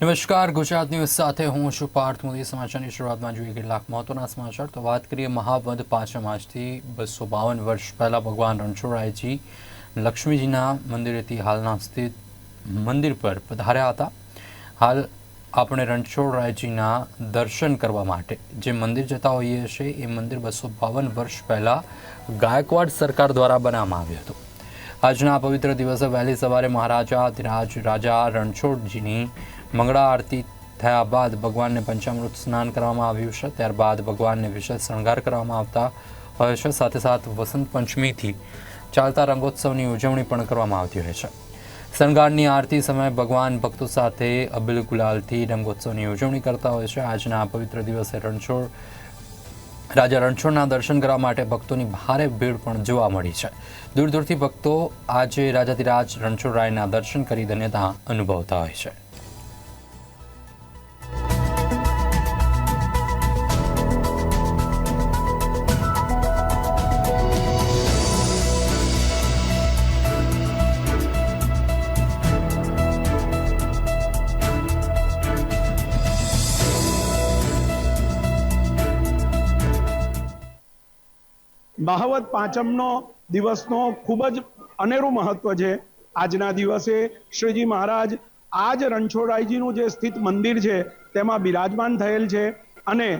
નમસ્કાર, ગુજરાત ન્યૂઝ સાથે હું છું પાર્થ મોદી. સમાચારની શરૂઆતમાં જોઈએ કેટલાક મહત્વના સમાચાર. તો વાત કરીએ મહાવદ પાંચમ આજથી બસો બાવન વર્ષ પહેલાં ભગવાન રણછોડરાયજી લક્ષ્મીજીના મંદિરેથી હાલના સ્થિત મંદિર પર પધાર્યા હતા. હાલ આપણે રણછોડરાયજીના દર્શન કરવા માટે જે મંદિર જતા હોઈએ છીએ, એ મંદિર બસો બાવન વર્ષ પહેલાં ગાયકવાડ સરકાર દ્વારા બનાવવામાં આવ્યું હતું. આજના પવિત્ર દિવસે વહેલી સવારે મહારાજા ધીરાજ રાજા રણછોડજીની મંગળા આરતી થયા બાદ ભગવાનને પંચામૃત સ્નાન કરવામાં આવ્યું છે. ત્યારબાદ ભગવાનને વિશેષ શણગાર કરવામાં આવતા હોય છે. સાથે સાથે વસંત પંચમીથી ચાલતા રંગોત્સવની ઉજવણી પણ કરવામાં આવતી હોય છે. શણગારની આરતી સમયે ભગવાન ભક્તો સાથે અબિલ ગુલાલથી રંગોત્સવની ઉજવણી કરતા હોય છે. આજના આ પવિત્ર દિવસે રણછોડ, રાજા રણછોડના દર્શન કરવા માટે ભક્તોની ભારે ભીડ પણ જોવા મળી છે. દૂર દૂરથી ભક્તો આજે રાજાધિરાજ રણછોડરાયના દર્શન કરી ધન્યતા અનુભવતા હોય છે. મહાવત પાંચમનો દિવસનો ખૂબ જ અનેરું મહત્વ છે. આજના દિવસે શ્રીજી મહારાજ આજ રણછોડરાયજીનું જે સ્થિત મંદિર છે, તેમાં બિરાજમાન થયેલ છે અને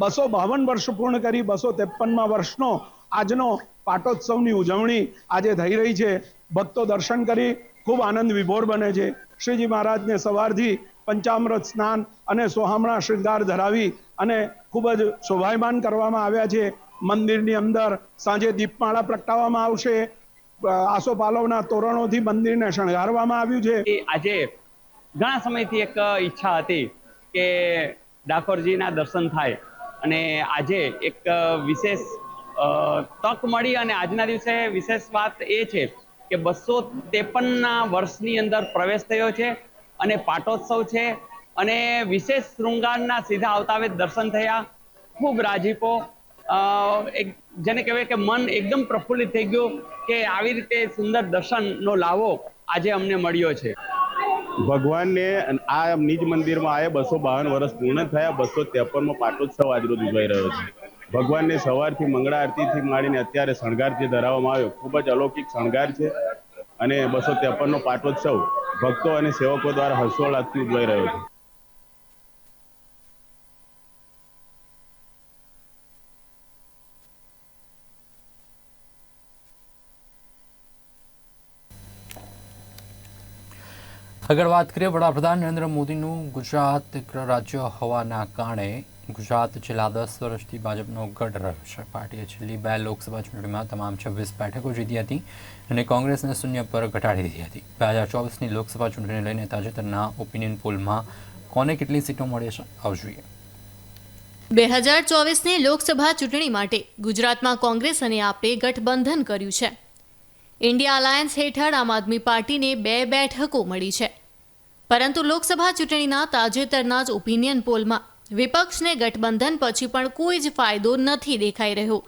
બસો બાવન વર્ષ પૂર્ણ કરી બસો ત્રેપનમાં વર્ષનો આજનો પાટોત્સવની ઉજવણી આજે થઈ રહી છે. ભક્તો દર્શન કરી ખૂબ આનંદ વિભોર બને છે. શ્રીજી મહારાજને સવારથી પંચામૃત સ્નાન અને સોહામણા શૃંગાર ધરાવી અને ખૂબ જ શોભાયમાન કરવામાં આવ્યા છે. મંદિરની અંદર સાંજે દીપમાળા પ્રગટાવવામાં આવશે. આસોપાલવના તોરણોથી મંદિરને શણગારવામાં આવ્યું છે. આજે ઘણા સમયથી એક ઈચ્છા હતી કે ડાકોરજીના દર્શન થાય અને આજે એક વિશેષ તક મળી અને આજના દિવસે વિશેષ વાત એ છે કે બસો ત્રેપનના વર્ષની અંદર પ્રવેશ થયો છે અને પાટોત્સવ છે અને વિશેષ શૃંગારના સીધા આવતાવે દર્શન થયા. ખૂબ રાજીપો એક જેને કહેવાય કે મન એકદમ પ્રફુલ્લિત થઈ ગયું કે આવી રીતે સુંદર દર્શનનો લાવો આજે અમને મળ્યો છે. ભગવાનને આ નિજ મંદિરમાં આયે બસો બાવન વર્ષ પૂર્ણ થયા, બસો ત્રેપનમાં પાટોત્સવ આજરોજ ઉજવાઈ રહ્યો છે. ભગવાનને સવારથી મંગળા આરતીથી માંડીને અત્યારે શણગાર જે ધરાવવામાં આવ્યો, ખૂબ જ અલૌકિક શણગાર છે અને બસો ત્રેપનનો પાટોત્સવ ભક્તો અને સેવકો દ્વારા હર્ષોલ્લાસથી ઉજવાઈ રહ્યો છે. આગળ વાત કરીએ વડાપ્રધાન નરેન્દ્ર મોદીનું, ગુજરાત રાજ્ય હોવાના કારણે ગુજરાત છેલ્લા દસ વર્ષથી ભાજપનો ગઢ રહ્યો છે પાર્ટીએ છેલ્લી બે લોકસભા ચૂંટણીમાં તમામ છવ્વીસ બેઠકો જીતી હતી અને કોંગ્રેસને શૂન્ય પર ઘટાડી દીધી હતી. બે હજાર ચોવીસની લોકસભા ચૂંટણીને લઈને તાજેતરના ઓપિનિયન પોલમાં કોને કેટલી સીટો મળી છે આવું જોઈએ. બે હજાર ચોવીસની લોકસભા ચૂંટણી માટે ગુજરાતમાં કોંગ્રેસ અને આપે ગઠબંધન કર્યું છે. ઇન્ડિયા અલાયન્સ હેઠળ આમ આદમી પાર્ટીને બે બેઠકો મળી છે. પરંતુ લોકસભા ચૂંટણીના તાજેતરના જ ઓપિનિયન પોલમાં વિપક્ષને ગઠબંધન પછી પણ કોઈ જ ફાયદો નથી દેખાઈ રહ્યો.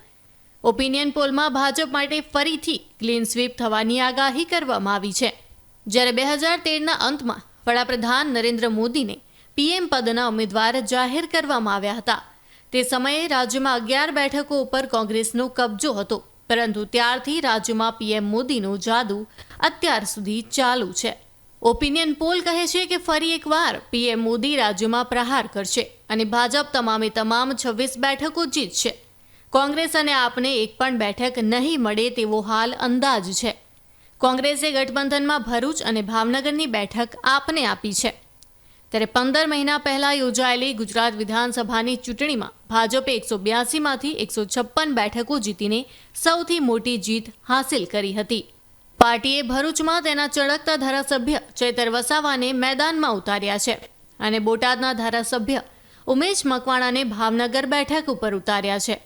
ઓપિનિયન પોલમાં ભાજપ માટે ફરીથી ક્લીન સ્વીપ થવાની આગાહી કરવામાં આવી છે. જ્યારે બે હજાર તેરના અંતમાં વડાપ્રધાન નરેન્દ્ર મોદીને પીએમ પદના ઉમેદવાર જાહેર કરવામાં આવ્યા હતા. તે સમયે રાજ્યમાં અગિયાર બેઠકો ઉપર કોંગ્રેસનો કબજો હતો, પરંતુ ત્યારથી રાજ્યમાં પીએમ મોદીનો જાદુ અત્યાર સુધી ચાલુ છે. ઓપિનિયન પોલ કહે છે કે ફરી એકવાર પીએમ મોદી રાજ્યમાં પ્રહાર કરશે અને ભાજપ તમામે તમામ છવ્વીસ બેઠકો જીતશે. કોંગ્રેસ અને આપને એક પણ બેઠક નહીં મળે તેવો હાલ અંદાજ છે. કોંગ્રેસે ગઠબંધનમાં ભરૂચ અને ભાવનગરની બેઠક આપને આપી છે. ત્યારે પંદર મહિના પહેલા યોજાયેલી ગુજરાત વિધાનસભાની ચૂંટણીમાં ભાજપે એકસો બ્યાસીમાંથી એકસો છપ્પન બેઠકો જીતીને સૌથી મોટી જીત હાંસિલ કરી હતી. પાર્ટીએ ભરૂચમાં તેના ચળકતા ધારાસભ્ય ચેતર વસાવાને મેદાનમાં ઉતાર્યા છે અને બોટાદના ધારાસભ્ય ઉમેશ મકવાણાને ભાવનગર બેઠક ઉપર ઉતાર્યા છે.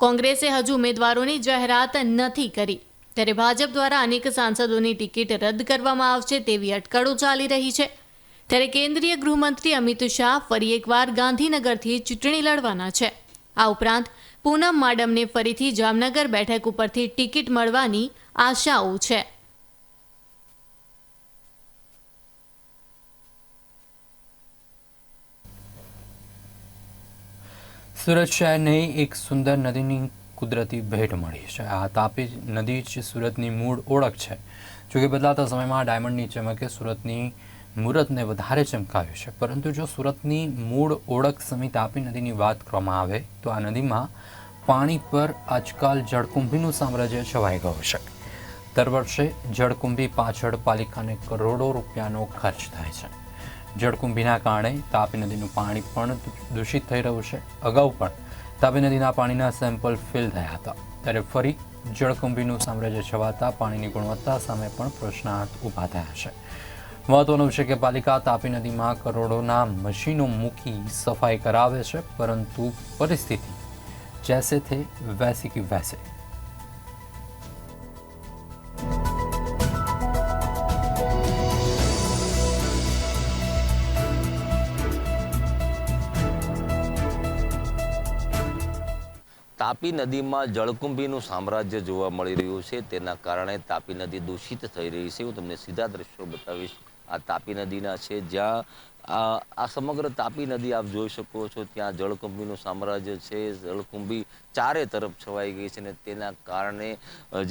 કોંગ્રેસે હજુ ઉમેદવારોની જાહેરાત નથી કરી. ત્યારે ભાજપ દ્વારા અનેક સાંસદોની ટિકિટ રદ કરવામાં આવશે તેવી અટકળો ચાલી રહી છે. ત્યારે કેન્દ્રીય ગૃહમંત્રી અમિત શાહ ફરી એકવાર ગાંધીનગરથી ચૂંટણી લડવાના છે. આ ઉપરાંત પૂનમ માડમને ફરીથી જામનગર બેઠક ઉપરથી ટિકિટ મળવાની આશાઓ છે. સુરત શહેરને એક સુંદર નદીની કુદરતી ભેટ મળી છે. આ તાપી નદી જ સુરતની મૂળ ઓળખ છે. જોકે બદલાતા સમયમાં ડાયમંડની ચમકે સુરતની મુહૂર્તને વધારે ચમકાવ્યું છે. પરંતુ જો સુરતની મૂળ ઓળખ સમી તાપી નદીની વાત કરવામાં આવે, તો આ નદીમાં પાણી પર આજકાલ જળકુંભીનું સામ્રાજ્ય છવાઈ ગયું છે. દર વર્ષે જળકુંભી પાછળ પાલિકાને કરોડો રૂપિયાનો ખર્ચ થાય છે. જળકુંભીના કારણે તાપી નદીનું પાણી પણ દૂષિત થઈ રહ્યું છે. અગાઉ પણ તાપી નદીના પાણીના સેમ્પલ ફેલ થયા હતા. ત્યારે ફરી જળકુંભીનું સામ્રાજ્ય છવાતા પાણીની ગુણવત્તા સામે પણ પ્રશ્નાર્થ ઊભા થયા છે. મહત્વનું છે કે પાલિકા તાપી નદીમાં કરોડોના મશીનો મૂકી સફાઈ કરાવે છે, પરંતુ પરિસ્થિતિ જૈસે થે વૈસી કી વૈસે તાપી નદીમાં જળકુંભીનું સામ્રાજ્ય જોવા મળી રહ્યું છે. તેના કારણે તાપી નદી દૂષિત થઈ રહી છે. હું તમને સીધા દ્રશ્યો બતાવીશ. આ તાપી નદીના છે જ્યાં આ સમગ્ર તાપી નદી આપ જોઈ શકો છો ત્યાં જળકુંભીનું સામ્રાજ્ય છે જળકુંભી ચારે તરફ છવાઈ ગઈ છે અને તેના કારણે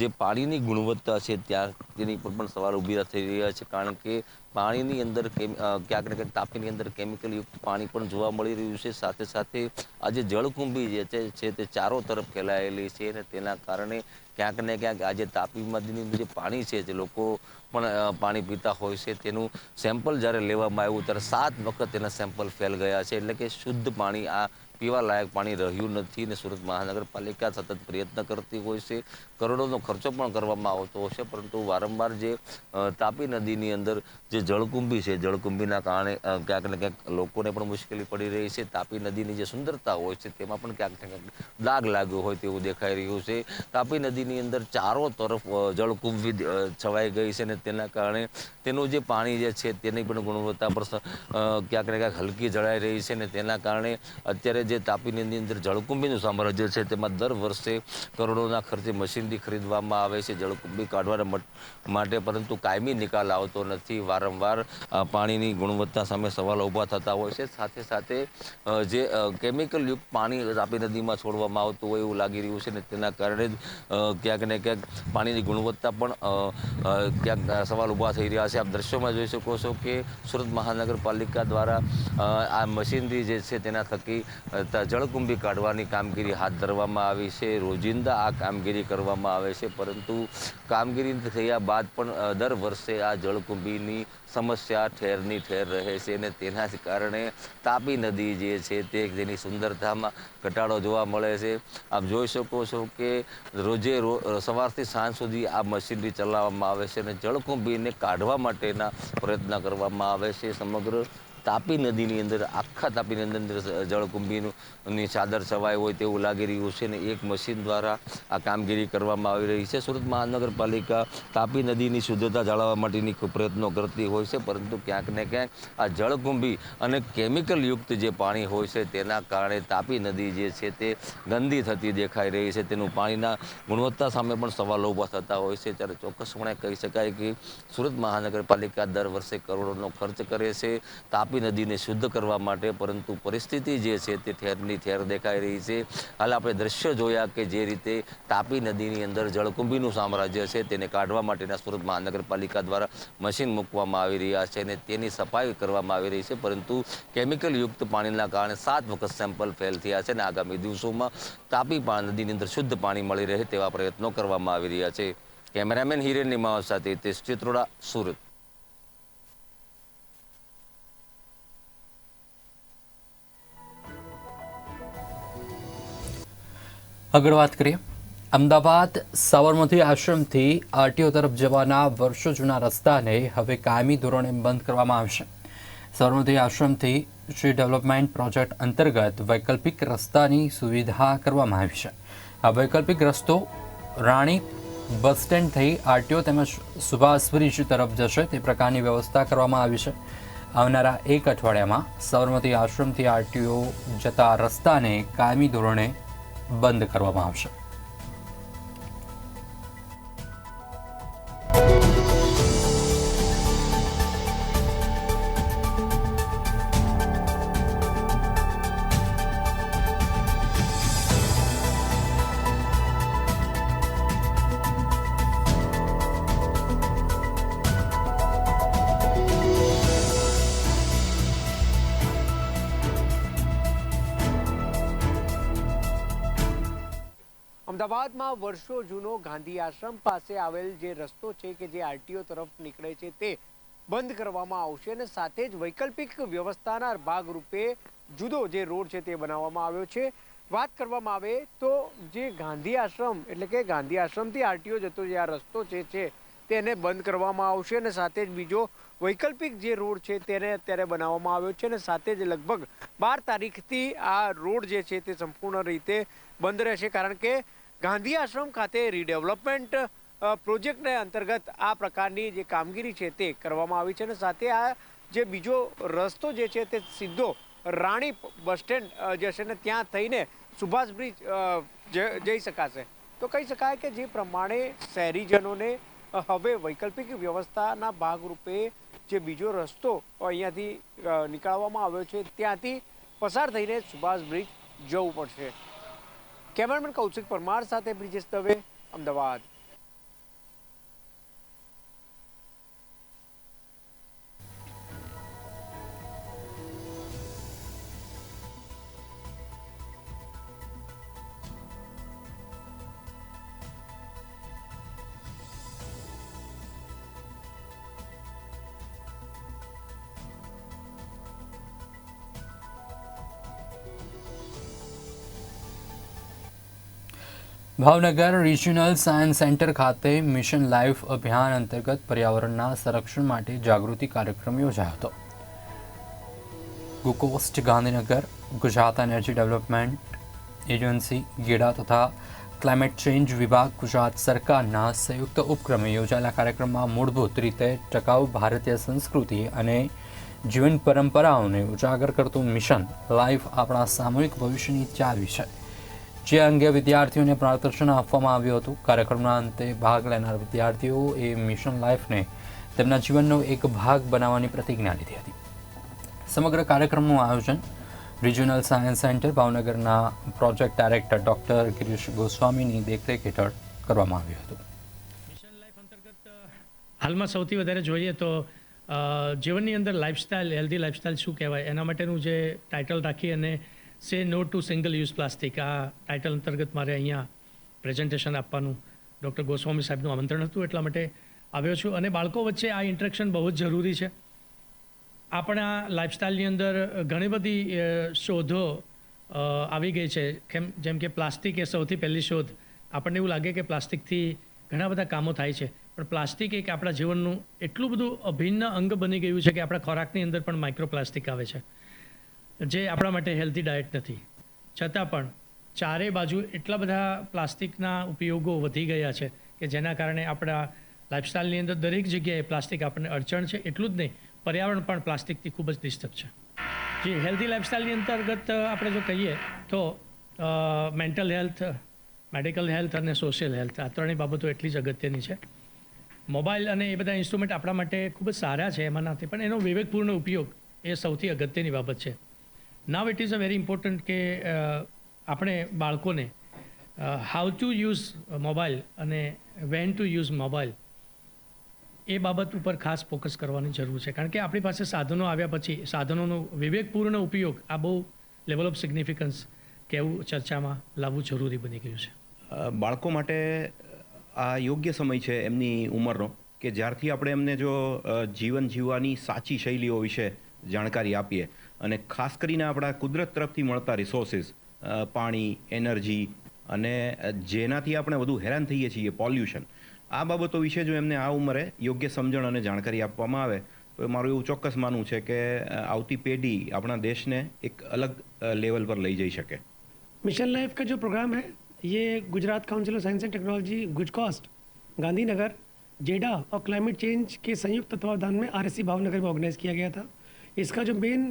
જે પાણીની ગુણવત્તા છે ત્યાં તેની પર પણ સવાલ ઊભી થઈ રહ્યા છે. કારણ કે પાણીની અંદર ક્યાંક ને ક્યાંક તાપીની અંદર કેમિકલયુક્ત પાણી પણ જોવા મળી રહ્યું છે. સાથે સાથે આ જે જળકુંભી જે છે તે ચારો તરફ ફેલાયેલી છે અને તેના કારણે ક્યાંક ને ક્યાંક આજે તાપી નદીનું જે પાણી છે, જે લોકો પણ પાણી પીતા હોય છે, તેનું સેમ્પલ જ્યારે લેવામાં આવ્યું ત્યારે સાત વખત તેના સેમ્પલ ફેલ ગયા છે. એટલે કે શુદ્ધ પાણી આ પીવા લાયક પાણી રહ્યું નથી અને સુરત મહાનગરપાલિકા સતત પ્રયત્ન કરતી હોય છે. કરોડોનો ખર્ચો પણ કરવામાં આવતો હોય છે પરંતુ વારંવાર જે તાપી નદીની અંદર જે જળકુંભી છે, જળકુંભીના કારણે ક્યાંક ને ક્યાંક લોકોને પણ મુશ્કેલી પડી રહી છે. તાપી નદીની જે સુંદરતા હોય છે, તેમાં પણ ક્યાંક ને ક્યાંક દાગ લાગ્યો હોય તેવું દેખાઈ રહ્યું છે. તાપી નદીની અંદર ચારો તરફ જળકુંભી છવાઈ ગઈ છે અને તેના કારણે તેનું જે પાણી જે છે, તેની પણ ગુણવત્તા પર ક્યાંક ને ક્યાંક હલકી જળાઈ રહી છે અને તેના કારણે અત્યારે જે તાપીની અંદર જળકુંભીનું સામ્રાજ્ય છે, તેમાં દર વર્ષે કરોડોના ખર્ચે મશીનરી ખરીદવામાં આવે છે, જળકુંભી કાઢવાના મટ- પરંતુ કાયમી નિકાલ આવતો નથી. વારંવાર પાણીની ગુણવત્તા સામે સવાલ ઊભા થતા હોય છે. સાથે સાથે જે કેમિકલયુક્ત પાણી તાપી નદીમાં છોડવામાં આવતું હોય એવું લાગી રહ્યું છે ને તેના કારણે જ ક્યાંક ને ક્યાંક પાણીની ગુણવત્તા પણ ક્યાંક સવાલ ઊભા થઈ રહ્યા છે. આપ દ્રશ્યોમાં જોઈ શકો છો કે સુરત મહાનગરપાલિકા દ્વારા આ મશીનરી જે છે તેના થકી જળકુંભી કાઢવાની કામગીરી હાથ ધરવામાં આવી છે. રોજિંદા આ કામગીરી કરવામાં આવે છે. પરંતુ કામગીરી થયા બાદ પણ દર વર્ષે આ જળકુંભીની સમસ્યા ઠેરની ઠેર રહે છે અને તેના કારણે તાપી નદી જે છે તે તેની સુંદરતામાં ઘટાડો જોવા મળે છે. આપ જોઈ શકો છો કે રોજે સવારથી સાંજ સુધી આ મશીનરી ચલાવવામાં આવે છે અને જળકુંભીને કાઢવા માટેના પ્રયત્ન કરવામાં આવે છે. સમગ્ર તાપી નદીની અંદર, આખા તાપી નદીની અંદર જળકુંભીની ચાદર છવાઈ હોય તેવું લાગી રહ્યું છે ને એક મશીન દ્વારા આ કામગીરી કરવામાં આવી રહી છે. સુરત મહાનગરપાલિકા તાપી નદીની શુદ્ધતા જાળવવા માટેની પ્રયત્નો કરતી હોય છે, પરંતુ ક્યાંક ને ક્યાંક આ જળકુંભી અને કેમિકલ યુક્ત જે પાણી હોય છે તેના કારણે તાપી નદી જે છે તે ગંદી થતી દેખાઈ રહી છે. તેનું પાણીના ગુણવત્તા સામે પણ સવાલો ઊભા થતા હોય છે. ત્યારે ચોક્કસપણે કહી શકાય કે સુરત મહાનગરપાલિકા દર વર્ષે કરોડોનો ખર્ચ કરે છે. તાપી નદીને શુદ્ધ કરવા માટે, પરંતુ પરિસ્થિતિ જે છે તે ઠેરની ઠેર દેખાઈ રહી છે. હાલ આપણે દ્રશ્ય જોયા કે જે રીતે તાપી નદીની અંદર જળકુંભીનું સામ્રાજ્ય છે, તેને કાઢવા માટેના સુરત મહાનગરપાલિકા દ્વારા મશીન મૂકવામાં આવી રહ્યા છે અને તેની સફાઈ કરવામાં આવી રહી છે, પરંતુ કેમિકલયુક્ત પાણીના કારણે સાત વખત સેમ્પલ ફેલ થયા છે અને આગામી દિવસોમાં તાપી નદીની અંદર શુદ્ધ પાણી મળી રહે તેવા પ્રયત્નો કરવામાં આવી રહ્યા છે. કેમેરામેન હિરેન નિમાવ સાથે તે ચિત્રોડા, સુરત. આગળ વાત કરીએ. અમદાવાદ સાબરમતી આશ્રમથી આરટીઓ તરફ જવાના વર્ષો જૂના રસ્તાને હવે કાયમી ધોરણે બંધ કરવામાં આવશે. સાબરમતી આશ્રમથી શ્રી ડેવલપમેન્ટ પ્રોજેક્ટ અંતર્ગત વૈકલ્પિક રસ્તાની સુવિધા કરવામાં આવી છે. આ વૈકલ્પિક રસ્તો રાણી બસ સ્ટેન્ડ થઈ આરટીઓ તેમજ સુભાષ બ્રિજ તરફ જશે તે પ્રકારની વ્યવસ્થા કરવામાં આવી છે. આવનારા એક અઠવાડિયામાં સાબરમતી આશ્રમથી આરટીઓ જતા રસ્તાને કાયમી ધોરણે બંધ કરવામાં આવશે. અમદાવાદમાં વર્ષો જૂનો ગાંધી આશ્રમ પાસે આવેલ જે રસ્તો છે કે જે આરટીઓ તરફ નીકળે છે તે બંધ કરવામાં આવશે અને સાથે જ વૈકલ્પિક વ્યવસ્થાના ભાગરૂપે જુદો જે રોડ છે તે બનાવવામાં આવ્યો છે. વાત કરવામાં આવે તો જે ગાંધી આશ્રમ એટલે કે ગાંધી આશ્રમથી આરટીઓ જતો જે આ રસ્તો છે છે તેને બંધ કરવામાં આવશે અને સાથે જ બીજો વૈકલ્પિક જે રોડ છે તેને અત્યારે બનાવવામાં આવ્યો છે અને સાથે જ લગભગ બાર તારીખથી આ રોડ જે છે તે સંપૂર્ણ રીતે બંધ રહેશે. કારણ કે ગાંધી આશ્રમ ખાતે રીડેવલપમેન્ટ પ્રોજેક્ટને અંતર્ગત આ પ્રકારની જે કામગીરી છે તે કરવામાં આવી છે અને સાથે આ જે બીજો રસ્તો જે છે તે સીધો રાણી બસ સ્ટેન્ડ જે છે ને ત્યાં થઈને સુભાષ બ્રિજ જઈ શકાશે. તો કહી શકાય કે જે પ્રમાણે શહેરીજનોને હવે વૈકલ્પિક વ્યવસ્થાના ભાગરૂપે જે બીજો રસ્તો અહીંયાથી નીકાળવામાં આવ્યો છે, ત્યાંથી પસાર થઈને સુભાષ બ્રિજ જવું પડશે. કેમેરામેન કૌશિક પરમાર સાથે Brijesh Dave Ahmedabad. Bhavnagar regional science centre ખાતે મિશન લાઈફ અભિયાન અંતર્ગત પર્યાવરણના સંરક્ષણ માટે જાગૃતિ કાર્યક્રમ યોજાયો હતો. GUJCOST Gandhinagar, Gujarat energy development agency GEDA તથા ક્લાઇમેટ ચેન્જ વિભાગ, ગુજરાત સરકારના સંયુક્ત ઉપક્રમે યોજાયેલા કાર્યક્રમમાં મૂળભૂત રીતે ટકાઉ ભારતીય સંસ્કૃતિ અને જીવન પરંપરાઓને ઉજાગર કરતું મિશન લાઈફ આપણા સામૂહિક ભવિષ્યની ચાવી છે. જે અંગે વિદ્યાર્થીઓને માર્ગદર્શન આપવામાં આવ્યું હતું. કાર્યક્રમના અંતે ભાગ લેનાર વિદ્યાર્થીઓ એ મિશન લાઈફને તેમના જીવનનો એક ભાગ બનાવવાની પ્રતિજ્ઞા લીધી હતી. સમગ્ર કાર્યક્રમનું આયોજન રિજિયોનલ સાયન્સ સેન્ટર ભાવનગરના પ્રોજેક્ટ ડાયરેક્ટર ડોક્ટર ગિરીશ ગોસ્વામીની દેખરેખ હેઠળ કરવામાં આવ્યું હતું. મિશન લાઈફ અંતર્ગત હાલમાં સૌથી વધારે જોઈએ તો જીવનની અંદર લાઇફસ્ટાઇલ હેલ્ધી લાઇફસ્ટાઇલ શું કહેવાય? એના માટેનું જે ટાઇટલ રાખી અને say no to single use plastic આ ટાઇટલ અંતર્ગત મારે અહીંયા પ્રેઝન્ટેશન આપવાનું. ડૉક્ટર ગોસ્વામી સાહેબનું આમંત્રણ હતું એટલા માટે આવ્યો છું. અને બાળકો વચ્ચે આ ઇન્ટરેક્શન બહુ જ જરૂરી છે. આપણા લાઇફસ્ટાઇલની અંદર ઘણી બધી શોધો આવી ગઈ છે. કેમ, જેમ કે પ્લાસ્ટિક એ સૌથી પહેલી શોધ. આપણને એવું લાગે કે પ્લાસ્ટિકથી ઘણા બધા કામો થાય છે. પણ પ્લાસ્ટિક એક આપણા જીવનનું એટલું બધું અભિન્ન અંગ બની ગયું છે કે આપણા ખોરાકની અંદર પણ માઇક્રોપ્લાસ્ટિક આવે છે. જે આપણા માટે હેલ્ધી ડાયટ નથી. છતાં પણ ચારે બાજુ એટલા બધા પ્લાસ્ટિકના ઉપયોગો વધી ગયા છે કે જેના કારણે આપણા લાઇફસ્ટાઇલની અંદર દરેક જગ્યાએ પ્લાસ્ટિક આપણને અડચણ છે, એટલું જ નહીં, પર્યાવરણ પણ પ્લાસ્ટિકથી ખૂબ જ ડિસ્ટર્બ છે. જે હેલ્ધી લાઇફસ્ટાઇલની અંતર્ગત આપણે જો કહીએ તો મેન્ટલ હેલ્થ મેડિકલ હેલ્થ અને સોશિયલ હેલ્થ આ ત્રણેય બાબતો એટલી જ અગત્યની છે. મોબાઈલ અને એ બધા ઇન્સ્ટ્રુમેન્ટ આપણા માટે ખૂબ જ સારા છે એમાં નથી, પણ એનો વિવેકપૂર્ણ ઉપયોગ એ સૌથી અગત્યની બાબત છે. Now it is a very important કે આપણે બાળકોને હાઉ ટુ યુઝ મોબાઈલ અને વેન ટુ યુઝ મોબાઈલ એ બાબત ઉપર ખાસ ફોકસ કરવાની જરૂર છે. કારણ કે આપણી પાસે સાધનો આવ્યા પછી, સાધનોનો વિવેકપૂર્ણ ઉપયોગ આ બહુ લેવલ ઓફ સિગ્નિફિકન્સ કહેવું ચર્ચામાં લાવવું જરૂરી બની ગયું છે. બાળકો માટે આ યોગ્ય સમય છે એમની ઉંમરનો કે જ્યારથી આપણે એમને જો જીવન જીવવાની સાચી શૈલીઓ વિશે જાણકારી આપીએ અને ખાસ કરીને આપણા કુદરત તરફથી મળતા રિસોર્સિસ પાણી એનર્જી અને અ, જેનાથી આપણે વધુ હેરાન થઈએ છીએ પોલ્યુશન આ બાબતો વિશે જો એમને આ ઉંમરે યોગ્ય સમજણ અને જાણકારી આપવામાં આવે તો મારું એવું ચોક્કસ માનવું છે કે અ, આવતી પેઢી આપણા દેશને એક અલગ લેવલ પર લઈ જઈ શકે मिशन लाइफ का जो प्रोग्राम है ये Gujarat council of science and technology गुजकॉस्ट Gandhinagar जेडा और क्लाइमेट चेंज के संयुक्त तत्वावधान में आर भावनगर में ऑर्गेनाइज किया गया था इसका जो मेन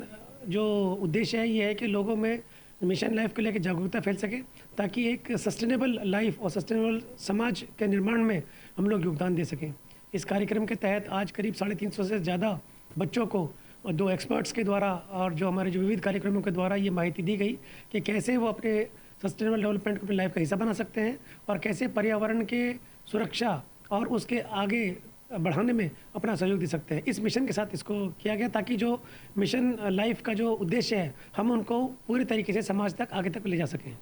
जो उद्देश्य है, ये है कि लोगों में मिशन लाइफ को लेकर जागरूकता फैल सके, ताकि एक सस्टेनेबल लाइफ और सस्टेनेबल समाज के निर्माण में हम लोग योगदान दे सकें। इस कार्यक्रम के तहत आज करीब साढ़े तीन सौ से ज़्यादा बच्चों को दो एक्सपर्ट्स के द्वारा और जो हमारे जो विविध कार्यक्रमों के द्वारा ये माहिती दी गई कि कैसे वो अपने सस्टेनेबल डेवलपमेंट को अपनी लाइफ का हिस्सा बना सकते हैं और कैसे पर्यावरण के सुरक्षा और उसके आगे बढ़ाने में अपना सहयोग दे सकते हैं इस मिशन के साथ इसको किया गया ताकि जो मिशन लाइफ का जो उद्देश्य है हम उनको पूरी तरीके से समाज तक आगे तक ले जा सकें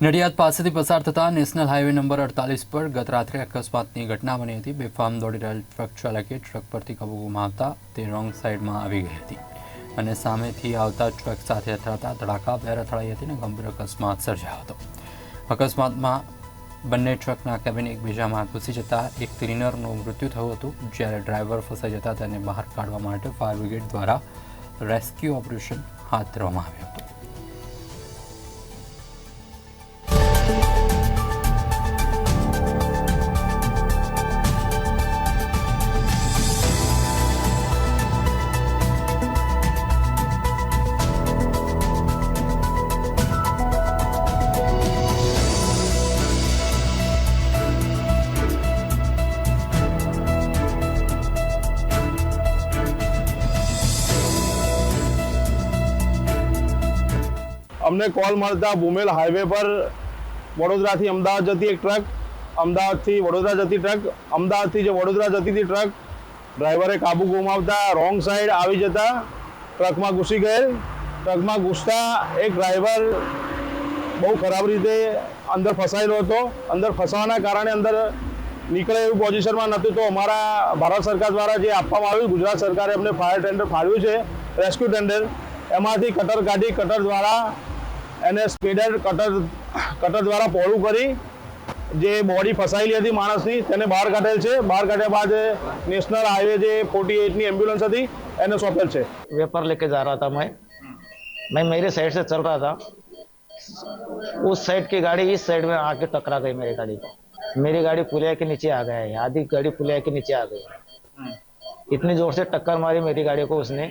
નડિયાદ પાસેથી પસાર થતા નેશનલ હાઈવે નંબર અડતાલીસ પર ગત રાત્રે અકસ્માતની ઘટના બની હતી. બેફામ દોડી રહેલ ટ્રક ચાલકે ટ્રક પરથી કાબુ ગુમાવતા તે રોંગ સાઈડમાં આવી ગઈ હતી અને સામેથી આવતા ટ્રક સાથે અથડાતા ધડાકાભેર અથડાઈ હતી અને ગંભીર અકસ્માત સર્જાયો હતો. અકસ્માતમાં બંને ટ્રકના કેબિન એકબીજામાં ઘૂસી જતા એક ક્લીનરનું મૃત્યુ થયું હતું. જ્યારે ડ્રાઈવર ફસાઈ જતા તેને બહાર કાઢવા માટે ફાયર બ્રિગેડ દ્વારા રેસ્ક્યુ ઓપરેશન હાથ ધરવામાં આવ્યું. અમને કોલ મળતા ભૂમેલ હાઈવે પર વડોદરાથી અમદાવાદ જતી એક ટ્રક, અમદાવાદથી વડોદરા જતી ટ્રક, અમદાવાદથી જે વડોદરા જતી હતી ટ્રક, ડ્રાઈવરે કાબુ ગુમાવતા રોંગ સાઈડ આવી જતા ટ્રકમાં ઘૂસી ગયેલ. ટ્રકમાં ઘૂસતા એક ડ્રાઈવર બહુ ખરાબ રીતે અંદર ફસાયેલો હતો. અંદર ફસાવાના કારણે અંદર નીકળે એવું પોઝિશનમાં નહોતું. તો અમારા ભારત સરકાર દ્વારા જે આપવામાં આવ્યું, ગુજરાત સરકારે અમને ફાયર ટેન્ડર ફાળવ્યું છે રેસ્ક્યુ ટેન્ડર એમાંથી કટર કાઢી, કટર દ્વારા એને સ્પીડર કટર કટર દ્વારા પહોળું કરી જે બોડી ફસાયેલી હતી માણસની તેને બહાર કાઢેલ છે બહાર કાઢ્યા બાદ નેશનલ હાઈવે જે ફોર્ટી એટની એમ્બ્યુલન્સ હતી એને સોંપેલ છે वेपर लेके जा रहा था मैं मैं मेरे साइड से चल रहा था उस साइड की गाड़ी इस साइड में आके टकरा गई मेरी गाड़ी को मेरी गाड़ी पुलिया के नीचे आ गया है आधी गाड़ी पुलिया के नीचे आ गई इतनी जोर से टक्कर मारी मेरी गाड़ी को उसने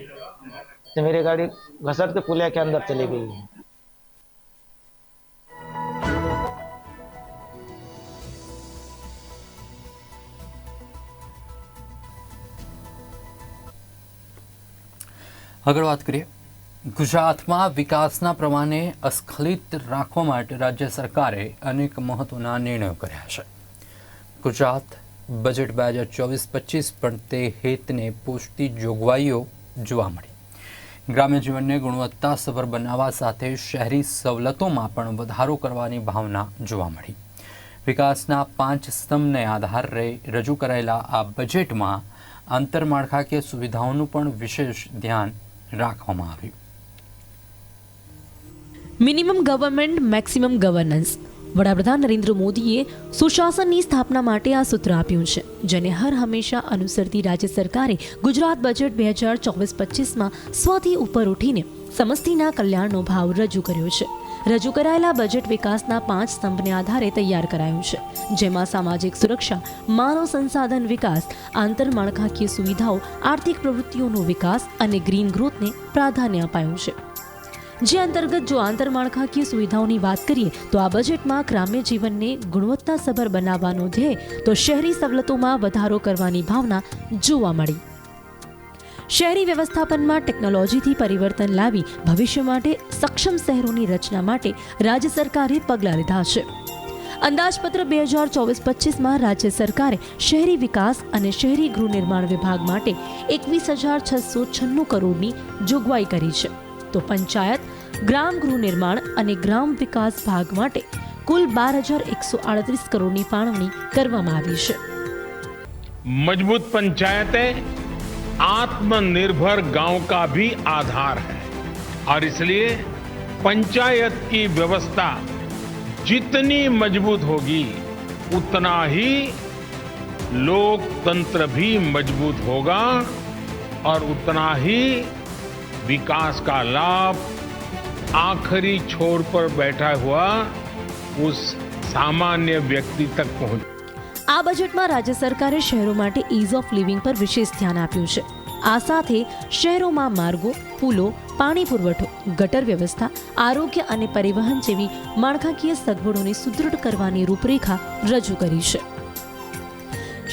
तो मेरी गाड़ी घसट के पुलिया के अंदर चली गई है આગળ વાત કરીએ. ગુજરાતમાં વિકાસના પ્રમાણે અસ્ખલિત રાખવા માટે રાજ્ય સરકારે અનેક મહત્વના નિર્ણયો કર્યા છે. ગુજરાત બજેટ બે હજાર ચોવીસ પચીસ પણ તે હેતને પૂછતી જોગવાઈઓ જોવા મળી. ગ્રામ્ય જીવનને ગુણવત્તાસભર બનાવવા સાથે શહેરી સવલતોમાં પણ વધારો કરવાની ભાવના જોવા મળી. વિકાસના પાંચ સ્તંભને આધારે રજૂ કરાયેલા આ બજેટમાં આંતરમાળખાકીય સુવિધાઓનું પણ વિશેષ ધ્યાન રાખવામાં આવ્યું મિનિમમ ગવર્મેન્ટ મેક્સિમમ ગવર્નન્સ વડાપ્રધાન નરેન્દ્ર મોદીએ સુશાસનની સ્થાપના માટે આ સૂત્ર આપ્યું છે, જેને હર હંમેશા અનુસરતી રાજ્ય સરકારે ગુજરાત બજેટ બે હજાર ચોવીસ પચીસમાં સ્વથી ઉપર ઉઠીને સમસ્તીના કલ્યાણનો ભાવ રજૂ કર્યો છે. રજૂ કરાયેલા બજેટ વિકાસના પાંચ સ્તંભને આધારે તૈયાર કરાયું છે, જેમાં સામાજિક સુરક્ષા, માનવ સંસાધન વિકાસ આંતરમાળખાકીય સુવિધાઓ, આર્થિક પ્રવૃત્તિઓનો વિકાસ અને ગ્રીન ગ્રોથને પ્રાધાન્ય અપાયું છે. જે અંતર્ગત જો આંતરમાળખાકીય સુવિધાઓની વાત કરીએ, તો આ બજેટમાં ગ્રામ્ય જીવનને ગુણવત્તાસભર બનાવવાનો ધ્યેય, તો શહેરી સવલતોમાં વધારો કરવાની ભાવના જોવા મળી. શહેરી વ્યવસ્થાપનમાં ટેકનોલોજીથી પરિવર્તન લાવી ભવિષ્ય માટે સક્ષમ શહેરોની રચના માટે રાજ્ય સરકારે પગલાં લીધા છે. અંદાજપત્ર બે હજાર ચોવીસ પચીસમાં રાજ્ય સરકારે શહેરી વિકાસ અને શહેરી ગૃહનિર્માણ વિભાગ માટે એકવીસ હજાર છસો છન્નું કરોડની જોગવાઈ કરી છે. તો પંચાયત, ગ્રામ ગૃહનિર્માણ અને ગ્રામ વિકાસ ભાગ માટે કુલ બાર હજાર એકસો આડત્રીસ કરોડની ફાળવણી કરવામાં આવી છે. મજબૂત પંચાયતે आत्मनिर्भर गाँव का भी आधार है। और इसलिए पंचायत की व्यवस्था जितनी मज़बूत होगी, उतना ही लोकतंत्र भी मज़बूत होगा और उतना ही विकास का लाभ आखिरी छोर पर बैठा हुआ उस सामान्य व्यक्ति तक पहुँच આ બજેટમાં રાજ્ય સરકારે શહેરો માટે ઇઝ ઓફ લિવિંગ પર વિશેષ ધ્યાન આપ્યું છે. આ સાથે શહેરોમાં માર્ગો, પુલો, પાણી પુરવઠો, ગટર વ્યવસ્થા, આરોગ્ય અને પરિવહન જેવી માળખાકીય સગવડોને સુદૃઢ કરવાની રૂપરેખા રજૂ કરી છે.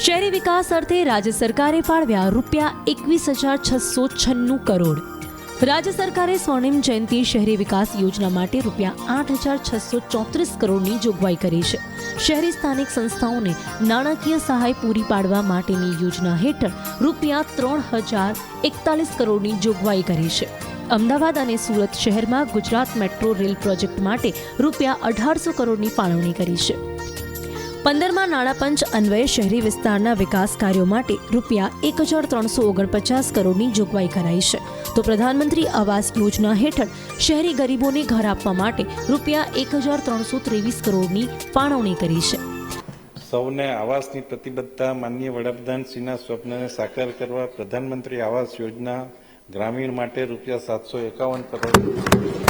શહેરી વિકાસ અર્થે રાજ્ય સરકારે ફાળવ્યા રૂપિયા એકવીસ હજાર છસો છન્નું કરોડ રાજ્ય સરકારે સ્વર્ણિમ જયંતિ શહેરી વિકાસ યોજના માટે રૂપિયા આઠ હજાર છસો ચોત્રીસ કરોડની જોગવાઈ કરી છે. શહેરી સ્થાનિક સંસ્થાઓને નાણાકીય સહાય પૂરી પાડવા માટેની યોજના હેઠળ રૂપિયા ત્રણ હજાર એકતાલીસ કરોડની જોગવાઈ કરી છે. અમદાવાદ અને સુરત શહેરમાં ગુજરાત મેટ્રો રેલ પ્રોજેક્ટ માટે રૂપિયા અઢારસો કરોડની ફાળવણી કરી છે. પંદરમાં નાણાપંચ અન્વયે શહેરી વિસ્તારના વિકાસ કાર્યો માટે રૂપિયા એક હજાર ત્રણસો ઓગણપચાસ કરોડની જોગવાઈ કરાઈ છે. તો પ્રધાનમંત્રી આવાસ યોજના હેઠળ શહેરી ગરીબોને ઘર આપવા માટે રૂપિયા એક હજાર ત્રણસો ત્રેવીસ કરોડની ફાળવણી કરી છે. સૌને આવાસની પ્રતિબદ્ધતા, માનનીય વડાપ્રધાનશ્રીના સ્વપ્નને સાકાર કરવા પ્રધાનમંત્રી આવાસ યોજના ગ્રામીણ માટે રૂપિયા સાતસો એકાવન કરોડ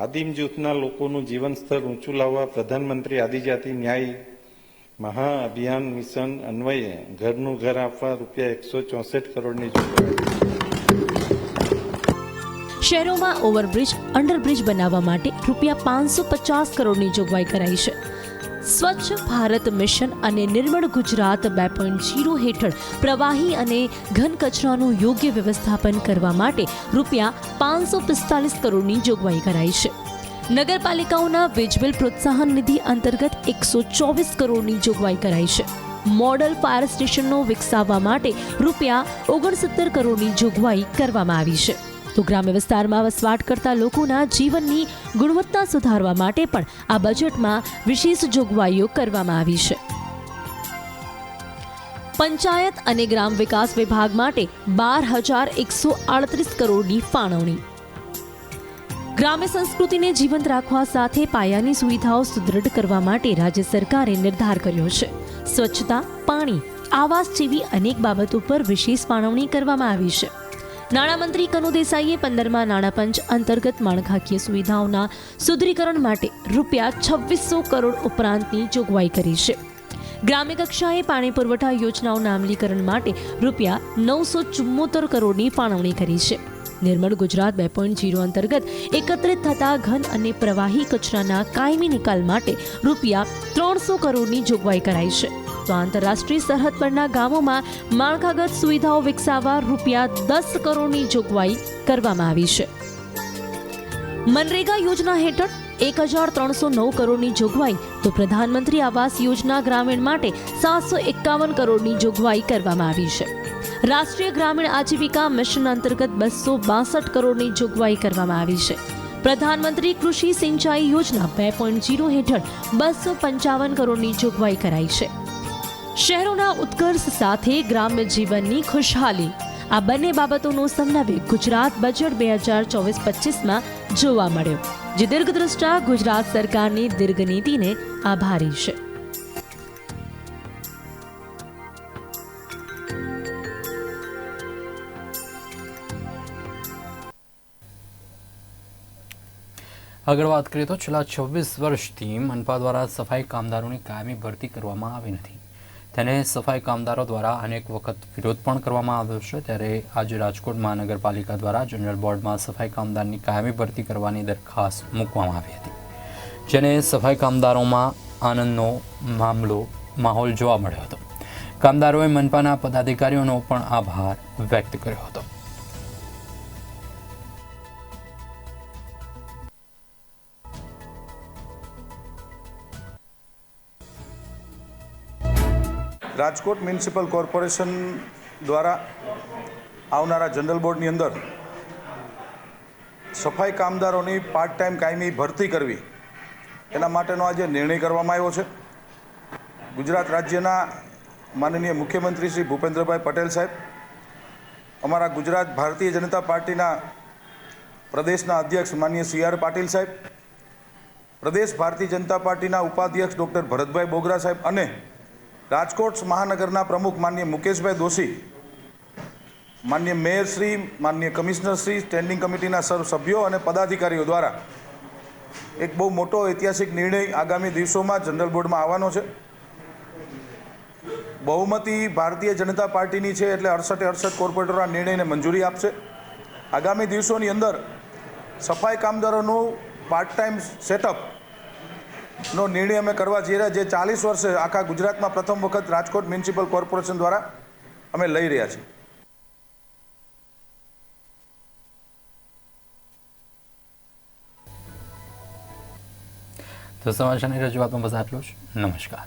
આદિમ જૂથના લોકોનું જીવન સ્તર ઊંચું લાવવા પ્રધાનમંત્રી આદિજાતિ ન્યાય મહા અભિયાન મિશન અન્વયે ઘરનું ઘર આપવા રૂપિયા એકસો ચોસઠ કરોડની જોગવાઈ. શહેરોમાં ઓવરબ્રિજ, અંડરબ્રિજ બનાવવા માટે રૂપિયા પાંચસો પચાસ કરોડની જોગવાઈ કરાઈ છે. સ્વચ્છ ભારત મિશન અને નિર્મળ ગુજરાત બે પોઈન્ટ જીરો હેઠળ પ્રવાહી અને ઘન કચરાનું યોગ્ય વ્યવસ્થાપન કરવા માટે રૂપિયા પાંચસો પિસ્તાલીસ કરોડની જોગવાઈ કરાઈ છે. નગરપાલિકાઓના વીજબિલ પ્રોત્સાહન નિધિ અંતર્ગત એકસો ચોવીસ કરોડની જોગવાઈ કરાઈ છે. મોડલ ફાયર સ્ટેશનનો વિકસાવવા માટે રૂપિયા ઓગણસત્તર કરોડની જોગવાઈ કરવામાં આવી છે. તો ગ્રામ્ય વિસ્તારમાં વસવાટ કરતા લોકોના જીવનની ગુણવત્તા સુધારવા માટે પણ આ બજેટમાં વિશેષ જોગવાઈઓ કરવામાં આવી છે. પંચાયત અને ગ્રામ વિકાસ વિભાગ માટે બાર હજાર એકસો આડત્રીસ કરોડની ફાળવણી. ગ્રામ્ય સંસ્કૃતિને જીવંત રાખવા સાથે પાયાની સુવિધાઓ સુદૃઢ કરવા માટે રાજ્ય સરકારે નિર્ધાર કર્યો છે. સ્વચ્છતા, પાણી, આવાસ જેવી અનેક બાબતો પર વિશેષ ફાળવણી કરવામાં આવી છે. નાણામંત્રી કનુ દેસાઈએ પંદરમાં નાણાપંચ અંતર્ગત માળખાકીય સુવિધાઓના સુદૃઢીકરણ માટે રૂપિયા છવ્વીસો કરોડ ઉપરાંતની જોગવાઈ કરી છે. ગ્રામ્ય કક્ષાએ પાણી પુરવઠા યોજનાઓના અમલીકરણ માટે રૂપિયા નવસો ચુમ્મોતેર કરોડની ફાળવણી કરી છે. નિર્મળ ગુજરાત બે પોઈન્ટ જીરો અંતર્ગત એકત્રિત થતા ઘન અને પ્રવાહી કચરાના કાયમી નિકાલ માટે રૂપિયા ત્રણસો કરોડની જોગવાઈ કરાઈ છે. તો આંતરરાષ્ટ્રીય સરહદ પરના ગામોમાં માળખાગત સુવિધાઓ વિકસાવવા રૂપિયા દસ કરોડની જોગવાઈ કરવામાં આવી છે. મનરેગા યોજના હેઠળ એક હજાર ત્રણસો નવ કરોડની જોગવાઈ તો પ્રધાનમંત્રી આવાસ યોજના ગ્રામીણ માટે સાતસો એકાવન કરોડની જોગવાઈ કરવામાં આવી છે. રાષ્ટ્રીય ગ્રામીણ આજીવિકા મિશન અંતર્ગત બસો બાસઠ કરોડની જોગવાઈ કરવામાં આવી છે. પ્રધાનમંત્રી કૃષિ સિંચાઈ યોજના બે પોઈન્ટ જીરો હેઠળ બસો પંચાવન કરોડની જોગવાઈ કરાઈ છે. શહેરોના ઉત્કર્ષ સાથે ગ્રામ્ય જીવનની ખુશહાલી. આ બંને બાબતોનો સમન્વય ગુજરાત બજેટ બે હજાર ચોવીસ પચીસમાં જોવા મળ્યો, જે દીર્ઘદ્રષ્ટા ગુજરાત સરકારની દીર્ઘ નીતિને આભારી છે. આગળ વાત કરીએ તો છેલ્લા છવ્વીસ વર્ષથી મનપા દ્વારા સફાઈ કામદારોની કાયમી ભરતી કરવામાં આવી નથી. તેને સફાઈ કામદારો દ્વારા અનેક વખત વિરોધ પણ કરવામાં આવ્યો છે. ત્યારે આજે રાજકોટ મહાનગરપાલિકા દ્વારા જનરલ બોર્ડમાં સફાઈ કામદારની કાયમી ભરતી કરવાની દરખાસ્ત મૂકવામાં આવી હતી. જેને સફાઈ કામદારોમાં આનંદનો મામલો માહોલ જોવા મળ્યો હતો. કામદારોએ મનપાના પદાધિકારીઓનો પણ આભાર વ્યક્ત કર્યો હતો. રાજકોટ મ્યુનિસિપલ કોર્પોરેશન દ્વારા આવનારા જનરલ બોર્ડની અંદર સફાઈ કામદારોની પાર્ટ ટાઈમ કાયમી ભરતી કરવી, એના માટેનો આજે નિર્ણય કરવામાં આવ્યો છે. ગુજરાત રાજ્યના માનનીય મુખ્યમંત્રી શ્રી ભૂપેન્દ્રભાઈ પટેલ સાહેબ, અમારા ગુજરાત ભારતીય જનતા પાર્ટીના પ્રદેશના અધ્યક્ષ માનનીય સી આર પાટીલ સાહેબ, પ્રદેશ ભારતીય જનતા પાર્ટીના ઉપાધ્યક્ષ ડૉક્ટર ભરતભાઈ બોગરા સાહેબ અને રાજકોટ મહાનગરના પ્રમુખ માન્ય મુકેશભાઈ દોશી માન્ય મેયર શ્રી માન્ય કમિશનર શ્રી, સ્ટેન્ડિંગ કમિટીના સર્વ સભ્યો અને પદાધિકારીઓ દ્વારા એક બહુ મોટો ઐતિહાસિક નિર્ણય આગામી દિવસોમાં જનરલ બોર્ડમાં આવવાનો છે. બહુમતી ભારતીય જનતા પાર્ટીની છે એટલે અડસઠે અડસઠ કોર્પોરેટરો આ નિર્ણયને મંજૂરી આપશે. આગામી દિવસોની અંદર સફાઈ કામદારોનું પાર્ટ ટાઈમ સેટઅપ નો નિર્ણય અમે કરવા જઈ રહ્યા, જે ચાલીસ વર્ષે આખા ગુજરાતમાં પ્રથમ વખત રાજકોટ મ્યુનિસિપલ કોર્પોરેશન દ્વારા અમે લઈ રહ્યા છીએ. તો સમાચારની રજૂઆતમાં બસ આટલું જ. નમસ્કાર.